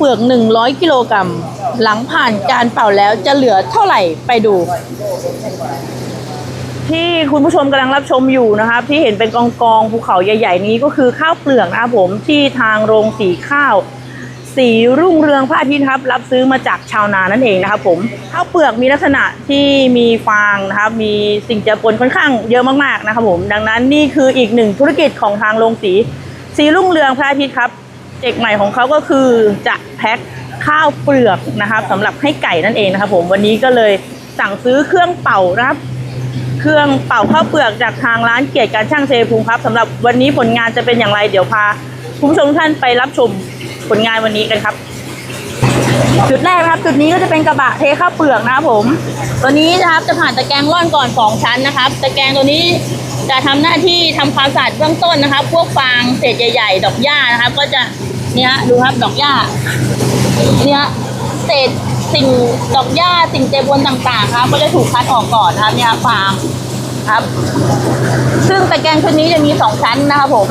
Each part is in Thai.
เปลือก 100 กิโลกรัม หลังผ่านการเป่าแล้วจะเหลือเท่าไหร่ไปดู ที่คุณผู้ชมกำลังรับชมอยู่นะครับ ที่เห็นเป็นกองกองๆภูเขาใหญ่ ๆ นี้ก็คือข้าวเปลือกนะครับผมที่ทางโรงสีข้าวสีรุ่งเรืองพระอาทิตย์ครับรับซื้อมาจากชาวนานั่นเองนะครับผมข้าวเปลือกมีลักษณะที่มีฟางนะครับมีสิ่งเจือปนค่อนข้างเยอะมากๆนะครับผมดังนั้นนี่คืออีกหนึ่งธุรกิจของทางโรงสีสีรุ่งเรืองพระอาทิตย์ครับ เจกใหม่ของเขาก็คือจะแพ็คข้าวเปลือกนะครับสำหรับให้ไก่นั่นเองนะครับผมวันนี้ก็เลยสั่งซื้อเครื่องเป่านะครับ เครื่องเป่าข้าวเปลือกจากทางร้านเกียรติการช่างเชยภูมิครับสำหรับวันนี้ผลงานจะเป็นอย่างไรเดี๋ยวพาคุณผู้ชมท่านไปรับชมผลงานวันนี้กันครับ จุดแรกนะครับจุดนี้ก็จะเป็นกระบะเทข้าวเปลือกนะครับผม ตัวนี้นะครับจะผ่านตะแกรงร่อนก่อนสองชั้นนะครับ ตะแกรงตัวนี้จะทำหน้าที่ทำความสะอาดเบื้องต้นนะครับ พวกฟางเศษใหญ่ ๆ ดอกหญ้านะครับ ก็จะ เนี่ยดูครับดอกหญ้าเนี่ยเศษสิ่งดอกหญ้าสิ่งเจบวนต่างๆครับ ก็จะถูกคัดออกก่อนนะครับเนี่ยฟางครับ ซึ่งตะแกรงชุดนี้จะมีสองชั้นนะครับผม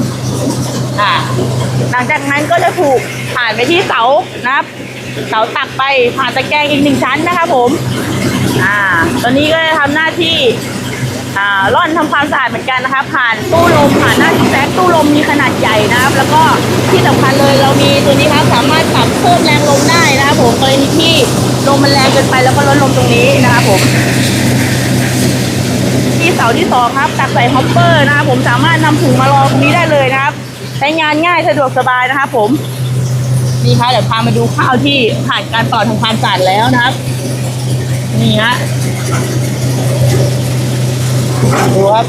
อ่าหลังจากนั้นก็จะถูกผ่านไปที่เสานะครับ เสาตักไปผ่านตะแกรงอีกหนึ่งชั้นนะครับผม อ่า ตอนนี้ก็จะทำหน้าที่ ร่อนทำความสะอาดเหมือนกันนะครับผ่านตู้ลมผ่านหน้าแซกตู้ลมมีขนาดใหญ่นะครับ แล้วก็ที่สำคัญเลยเรามีตัวนี้ครับสามารถปรับเพิ่มแรงลมได้นะครับผมกรณีที่ลมมันแรงเกินไปแล้วก็ลดลมตรงนี้นะครับผมที่เสาที่สองครับตักใส่ฮอปเปอร์นะครับผมสามารถนำถุงมารองตรงนี้ได้เลยนะครับใช้งานง่ายสะดวกสบายนะครับผมนี่ครับเดี๋ยวพามาดูข้าวที่ผ่านการเป่าทำความสะอาดแล้วนะครับ นี่ฮะ ดูครับ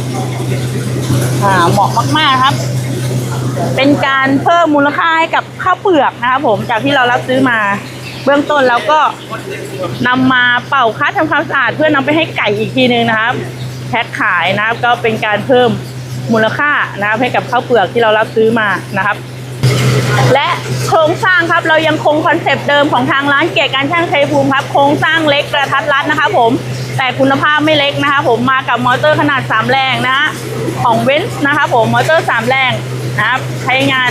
อ่าเหมาะมากๆครับ เป็นการเพิ่มมูลค่าให้กับข้าวเปลือกนะครับผมจากที่เรารับซื้อมา เบื้องต้นเราก็นำมาเป่าคัดทำความสะอาดเพื่อนำไปให้ไก่อีกทีนึงนะครับแพ็คขายนะครับ ก็เป็นการเพิ่มมูลค่านะครับให้กับข้าวเปลือกที่เรารับซื้อมานะครับ และโครงสร้างครับเรายังคงคอนเซปต์เดิมของทางร้านเกียรติการช่างชัยภูมิครับ โครงสร้างเล็กกระทัดรัดนะครับผม แต่คุณภาพไม่เล็กนะคะผมมากับมอเตอร์ขนาด 3 แรงนะฮะของเวนส์นะครับผมมอเตอร์ 3 แรงนะครับใช้งาน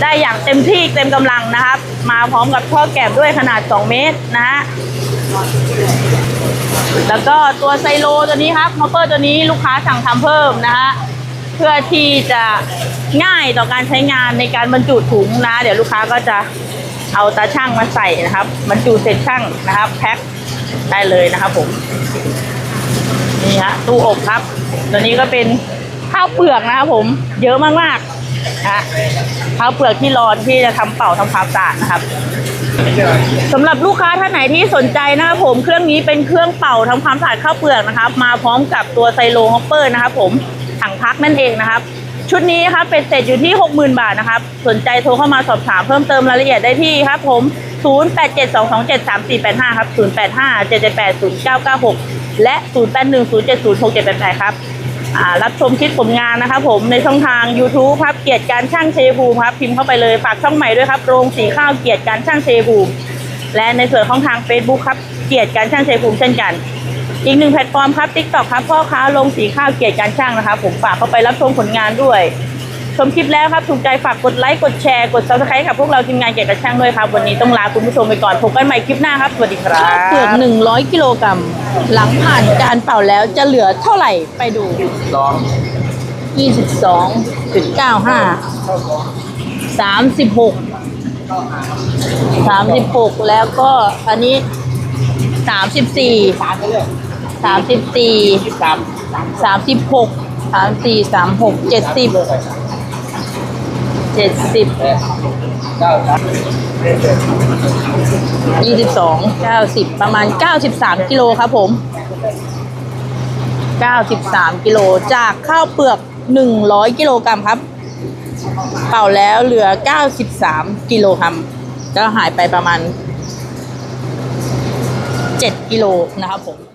ได้อย่างเต็มที่เต็มกำลังนะครับ มาพร้อมกับท่อแกบด้วยขนาด 2 เมตรนะฮะแล้วก็ตัวไซโลตัวนี้ครับมอเตอร์ตัวนี้ลูกค้าสั่งทำเพิ่มนะฮะเพื่อที่จะง่ายต่อการใช้งานในการบรรจุถุงนะ เดี๋ยวลูกค้าก็จะเอาตาช่างมาใส่นะครับบรรจุเสร็จช่างนะครับแพ็ค ได้เลยนะครับผมนี่ฮะตู้อบครับ ตัวนี้ก็เป็นข้าวเปลือกนะครับผม เยอะมากๆนะฮะข้าวเปลือกที่รอที่จะทำเป่าทำความสะอาดนะครับสำหรับลูกค้าท่านไหนที่สนใจนะครับผมเครื่องนี้เป็นเครื่องเป่าทำความสะอาดข้าวเปลือกนะครับ มาพร้อมกับตัวไซโลฮอปเปอร์นะครับผมถังพักนั่นเองนะครับ ชุดนี้ครับเป็นเสร็จอยู่ที่ 60,000 บาทนะครับ สนใจโทรเข้ามาสอบถามเพิ่มเติมรายละเอียดได้ที่ครับผม 0872273485 ครับ 0857780996 และ 0810706788 ครับอ่ารับชมคลิปผลงานนะครับผมในช่องทาง YouTube ครับเกียรติการช่างเชยภูมิครับพิมพ์เข้าไปเลยฝากช่องใหม่ด้วยครับโรงสีข้าวเกียรติการช่างเชยภูมิและในส่วนของทาง Facebook ครับเกียรติการช่างเชยภูมิเช่นกัน อีกหนึ่งแพลตฟอร์มครับ TikTok ครับพ่อค้าลงสีข้าวเกียรติการช่างนะครับผมฝากเข้าไปรับชมผลงานด้วย ชมคลิปแล้วครับถูกใจฝากกดไลค์กดแชร์กด subscribe กับพวกเราทีมงานเกียรติการช่างด้วยครับ วันนี้ต้องลาคุณผู้ชมไปก่อนพบกันใหม่คลิปหน้าครับสวัสดีครับ ข้าวเปลือก100 กิโลกรัมหลังผ่านการเป่าแล้วจะเหลือเท่าไหร่ไปดูสอง22.95 36 36 แล้วก็อันนี้ 34 สามไปเลย 34ยี่สามสามสิบหกสามสี่สามหกเจ็ดสิบเจ็ดสิบเก้ายี่สิบสองเก้าสิบประมาณเก้าสิบสามกิโลครับผมเก้าสิบสามกิโลจากข้าวเปลือกหนึ่งร้อยกิโลกรัมครับ เป่าแล้วเหลือเก้าสิบสามกิโลกรัมก็หายไปประมาณเจ็ดกิโลนะครับผม